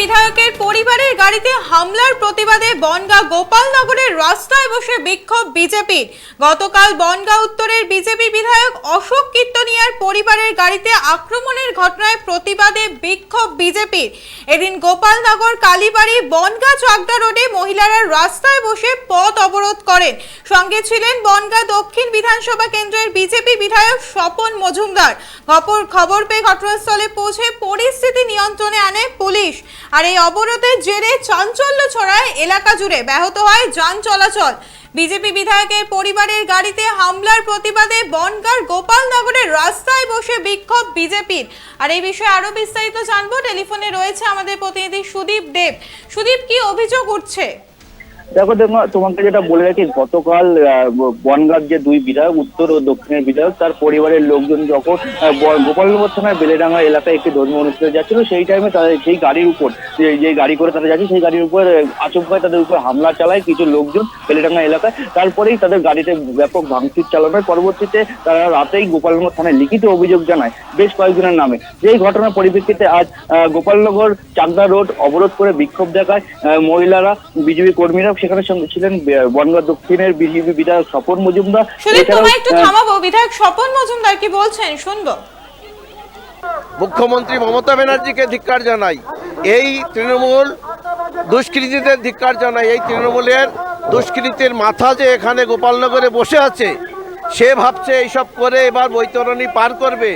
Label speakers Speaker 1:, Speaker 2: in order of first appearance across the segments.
Speaker 1: বিধায়কের পরিবারের গাড়িতে হামলার প্রতিবাদে বনগাঁ গোপালনগরের রাস্তায় বসে বিক্ষোভ বিজেপির। গতকাল বনগাঁ উত্তরের বিজেপি বিধায়ক অশোক কীর্তনিয়ার পরিবারের গাড়িতে আক্রমণের ঘটনায় প্রতিবাদে বিক্ষোভ বিজেপির। এদিন গোপালনগর কালীবাড়ি বনগাঁ চাকদা রোডে মহিলারা রাস্তায় বসে পথ অবরোধ করেন। সঙ্গে ছিলেন বনগাঁ দক্ষিণ বিধানসভা কেন্দ্রের বিজেপি বিধায়ক স্বপন মজুমদার। খবর পেয়ে ঘটনাস্থলে পৌঁছে পরিস্থিতি নিয়ন্ত্রণে আনে পুলিশ। আর এই অবরোধের জেরে চাঞ্চল্য ছড়ায় এলাকা জুড়ে ব্যাহত হয় যান চলাচল। বিজেপি বিধায়কের পরিবারের গাড়িতে হামলার প্রতিবাদে বনগার গোপালনগরের রাস্তায় বসে বিক্ষোভ বিজেপির। আর এই বিষয়ে আরও বিস্তারিত জানব। টেলিফোনে রয়েছে আমাদের প্রতিনিধি সুদীপ দেব। সুদীপ, কি অভিযোগ উঠছে?
Speaker 2: দেখো দেখো, তোমাকে যেটা বলে রাখি, গতকাল বনগাঁর যে দুই বিধায়ক, উত্তর ও দক্ষিণের বিধায়ক, তার পরিবারের লোকজন যখন গোপালনগর থানার বেলেডাঙ্গা এলাকায় একটি ধর্মীয় অনুষ্ঠানে যাচ্ছিল, সেই টাইমে তাদের সেই গাড়ির উপর, যে গাড়ি করে তারা যাচ্ছে, সেই গাড়ির উপর আচমকায় তাদের উপর হামলা চালায় কিছু লোকজন বেলেডাঙ্গা এলাকায়। তারপরেই তাদের গাড়িতে ব্যাপক ভাঙচুর চালানো হয় পরবর্তীতে তারা রাতেই গোপালনগর থানায় লিখিত অভিযোগ জানায় বেশ কয়েকজনের নামে। যেই ঘটনার পরিপ্রেক্ষিতে আজ গোপালনগর চাকদা রোড অবরোধ করে বিক্ষোভ দেখায় মহিলারা, বিজেপি কর্মীরা সেখানে সঙ্গে ছিলেন বনগাঁ দক্ষিণের বিজেপি বিধায়ক স্বপন মজুমদার।
Speaker 1: তোমায় একটু থামাবো। বিধায়ক স্বপন মজুমদার কি বলছেন? শুনব।
Speaker 3: মুখ্যমন্ত্রী মমতা ব্যানার্জিকে ধিক্কার জানাই। এই তৃণমূল দুষ্কৃতীদের ধিক্কার জানাই। এই তৃণমূলের দুষ্কৃতির মাথা যে এখানে গোপালনগরে বসে আছে সে ভাবছে এইসব করে এবার বৈতরণী পার করবে।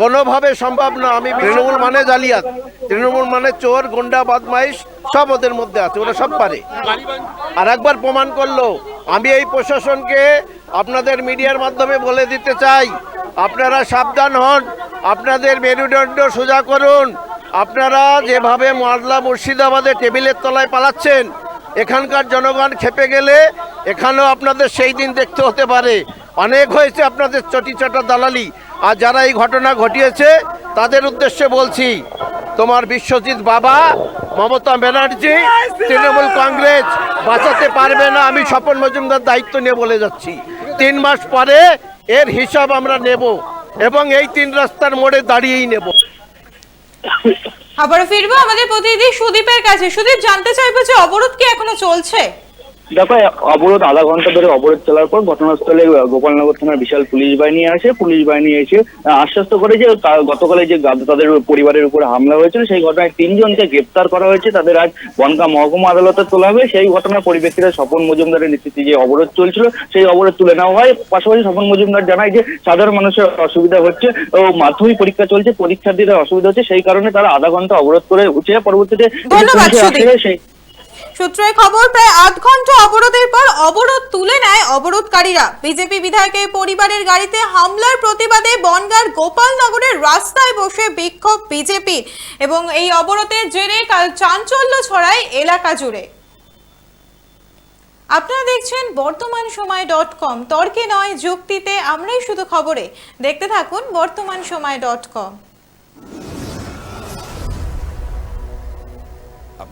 Speaker 3: কোনোভাবে সম্ভব না। আমি তৃণমূল মানে জালিয়াত। তৃণমূল মানে চোর গুন্ডা বদমাইশ। সব ওদের মধ্যে আছে, ওরা সব পারে। আর একবার প্রমাণ করল, আমি এই প্রশাসনকে আপনাদের মিডিয়ার মাধ্যমে বলে দিতে চাই, আপনারা সাবধান হন, আপনাদের মেরুদণ্ড সোজা করুন, আপনারা যেভাবে মালদা মুর্শিদাবাদে টেবিলের তলায় পালাচ্ছেন, এখানকার জনগণ খেপে গেলে এখানেও আপনাদের সেই দিন দেখতে হতে পারে। অনেক হয়েছে আপনাদের চটি চটা দালালি, আর যারা এই ঘটনা ঘটিয়েছে, তাদের উদ্দেশ্যে বলছি তোমার বিশ্বজিৎ বাবা, মমতা ব্যানার্জি, তৃণমূল কংগ্রেস, বাঁচাতে পারবে না, আমি স্বপন মজুমদার দায়িত্ব নিয়ে বলে যাচ্ছি। তিন মাস পরে এর হিসাব আমরা নেব এবং এই তিন রাস্তার মোড়ে দাঁড়িয়েই নেব।
Speaker 1: আবার ফিরবো আমাদের প্রতিনিধি সুদীপের কাছে। সুদীপ, জানতে চাইব যে অবরোধ কি এখনও চলছে?
Speaker 2: দেখো অবরোধ আধা ঘণ্টা ধরে অবরোধ চলার পর ঘটনাস্থলে গোপালনগর থানার বিশাল পুলিশ বাহিনী আসে। পুলিশ বাহিনী এসে আশ্বস্ত করে যে গতকালে যে তাদের পরিবারের উপরে হামলা হয়েছিল সেই ঘটনায় তিনজনকে গ্রেপ্তার করা হয়েছে। তাদের আজ বনগাঁ মহকুমা আদালতে তোলা হবে। সেই ঘটনার পরিপ্রেক্ষিতে স্বপন মজুমদারের নেতৃত্বে যে অবরোধ চলছিল সেই অবরোধ তুলে নেওয়া হয়। পাশাপাশি স্বপন মজুমদার জানায় যে সাধারণ মানুষের অসুবিধা হচ্ছে ও মাধ্যমিক পরীক্ষা চলছে পরীক্ষার্থীদের অসুবিধা হচ্ছে। সেই কারণে তারা আধা ঘণ্টা অবরোধ করে উঠে পরবর্তীতে সেই
Speaker 1: সূত্রের খবর, প্রায় আধ ঘণ্টা অবরোধের পর অবরোধ তুলে নেয় অবরোধকারীরা। বিজেপি বিধায়কের পরিবারের গাড়িতে হামলার প্রতিবাদে বনগাঁর গোপালনগরের রাস্তায় বসে বিক্ষোভ বিজেপির। এবং এই অবরোধের জেরে কাল চাঞ্চল্য ছড়ায় এলাকা জুড়ে। আপনারা দেখছেন বর্তমান সময় ডট কম। তর্কে নয়, যুক্তিতে আমরাই শুধু খবরে। দেখতে থাকুন বর্তমান সময় ডট কম।